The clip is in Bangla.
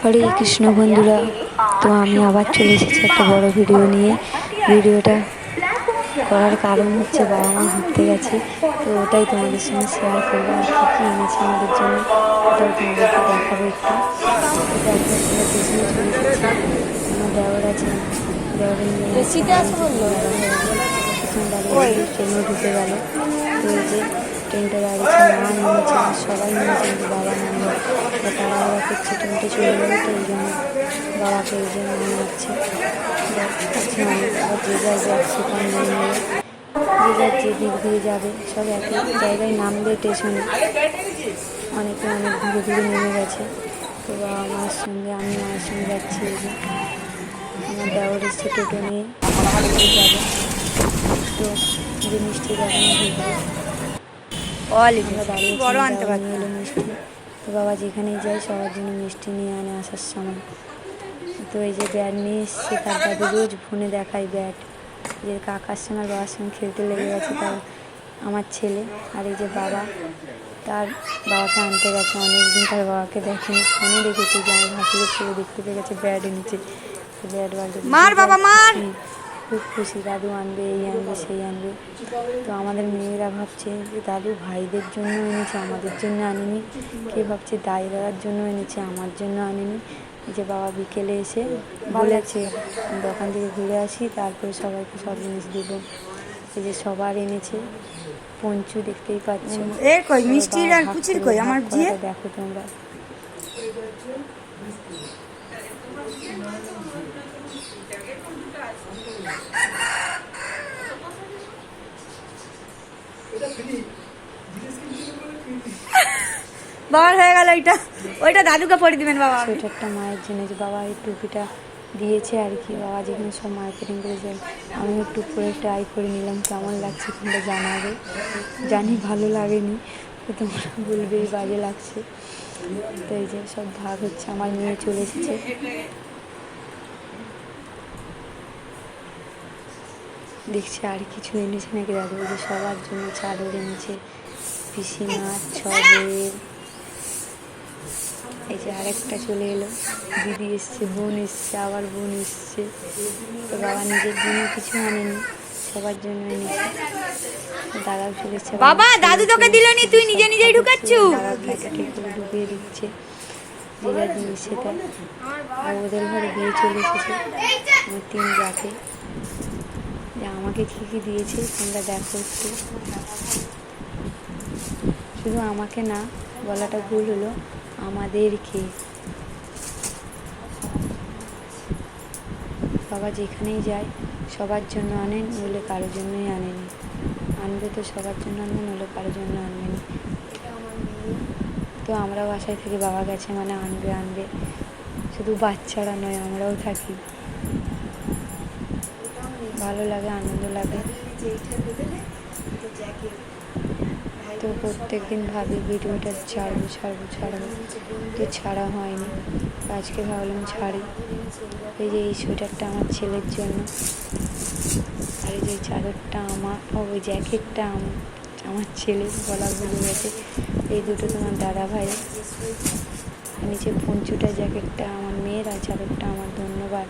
হরে কৃষ্ণ বন্ধুরা তো আমি আবার চলে এসেছি একটা বড় ভিডিও নিয়ে। ভিডিওটা করার কারণ হচ্ছে বাবা মা ঘুরতে গেছে তো ওটাই তোমাদের সঙ্গে শেয়ার করব আর কী কী এনেছে আমাদের জন্য ওটাও তোমাদেরকে দেখাবো একটু। পেছনে চলে এসেছি আমার দেওয়ার আছে নিয়ে ট্রেনও ঢুকে গেল। তো এই যে ট্রেনটা দাঁড়িয়েছে মা নেমেছে সবাই নেমেছে বাবা নামলো করছে ট্রেনটা চলে গেলো তো এই জন্য বাবাকে এই জন্য অনেক আবার যে যার যাচ্ছে কম নিয়ে যে যার যে দিক দিয়ে যাবে সব একই জায়গায় নামবে স্টেশনে অনেকে অনেক দূরে দূরে নেমে গেছে। তো বাবা মার সঙ্গে আমি মায়ের সঙ্গে যাচ্ছি আমার দেওয়ার এসছে টোটো নিয়ে যাবে। তো যে মিষ্টি ঢুকবে আমরা দাঁড়িয়ে বড় আনতে পারতো এলো মিষ্টি। তো বাবা যেখানেই যায় সবার জন্য মিষ্টি নিয়ে আনে আসার সময়। তো এই যে ব্যাট নিয়ে এসছে তার দাদু রোজ ফোনে দেখায় ব্যাট। যে কাকার সঙ্গে আর বাবার সঙ্গে খেলতে লেগে গেছে তার আমার ছেলে আর এই যে বাবা তার বাবাকে আনতে গেছে। অনেকদিন তার বাবাকে দেখেনি ফোনে দেখেছি যে আমার ভাসিকে ছেলে দেখতে পেয়ে গেছে ব্যাট এনেছে। ব্যাট বালতি মার বাবা, মার! খুব খুশি দাদু আনবে এই আনবে সেই আনবে। তো আমাদের মেয়েরা ভাবছে যে দাদু ভাইদের জন্য এনেছে আমাদের জন্য আনেনি। কে ভাবছে দাই দাদার জন্য এনেছে আমার জন্য আনেনি। যে বাবা বিকেলে এসে বলেছে দোকান থেকে ঘুরে আসি তারপরে সবাইকে সব জিনিস দেবো। এই যে সবার এনেছে পঞ্চু দেখতেই পাচ্ছ। এর কই মিষ্টির আর কুচির কই আমার জিয়ে দেখো তোমরা। বাবার হয়ে গেল ওইটা ওইটা দাদুকে পরে দিবেন বাবা। সোয়েটারটা মায়ের জন্য যে বাবা এই টুপিটা দিয়েছে আর কি। বাবা যেখানে সব মার্কেটিং করে যায় আমি একটু পরে ট্রাই করে নিলাম। কেমন লাগছে তোমরা জানাবে। জানি ভালো লাগেনি। তো তোমরা বলবেই বাজে লাগছে। তো এই যে সব ভাগ হচ্ছে, আমার মেয়ে চলে এসেছে। দেখছি আর কিছু এনেছে নাকি দাদু? যে সবার জন্য চাদর এনেছে পিসিমার ছবের এই যে আরেকটা চলে এলো। দিদি এসছে বোন এসছে আবার বোন এসছে। তো বাবা নিজের জন্য কিছু আনেনি সবার জন্য এনেছে। দাদাও চলে এসছে বাবা, দাদু তোকে দিলনি, তুই নিজে নিজেই ঢুকাচ্ছু। ঢুকিয়ে দিচ্ছে। যে যা জিনিস সেটা ওদের ঘরে বিয়ে চলে এসেছে। আমার তিন যাকে। যে আমাকে কী কী দিয়েছে তোমরা দেখো একটু। শুধু আমাকে না, বলাটা ভুল হলো, আমাদেরকে। বাবা যেখানেই যায়, সবার জন্য আনেন, নইলে কারোর জন্যই আনেনি। আনবে তো সবার জন্য আনবে, নইলে কারোর জন্য আনবেনি। তো আমরা বাসায় থেকে বাবা গেছে মানে আনবে আনবে। শুধু বাচ্চারা নয়, আমরাও থাকি। ভালো লাগে, আনন্দ লাগে। তো প্রত্যেক দিন ভাবি ভিডিওটা ছাড়বো ছাড়বো ছাড়বো। তো ছাড়া হয়নি। আজকে ভাবলাম ছাড়ি। এই যে এই সোয়েটারটা আমার ছেলের জন্য। আর এই যে চাদরটা আমার, ও ওই জ্যাকেটটা আমার ছেলে গলা ভুলে গেছে এই দুটো তোমার দাদা ভাই নিচে পঞ্চুটা জ্যাকেটটা আমার মেয়ের আর চাদরটা আমার ধন্যবাদ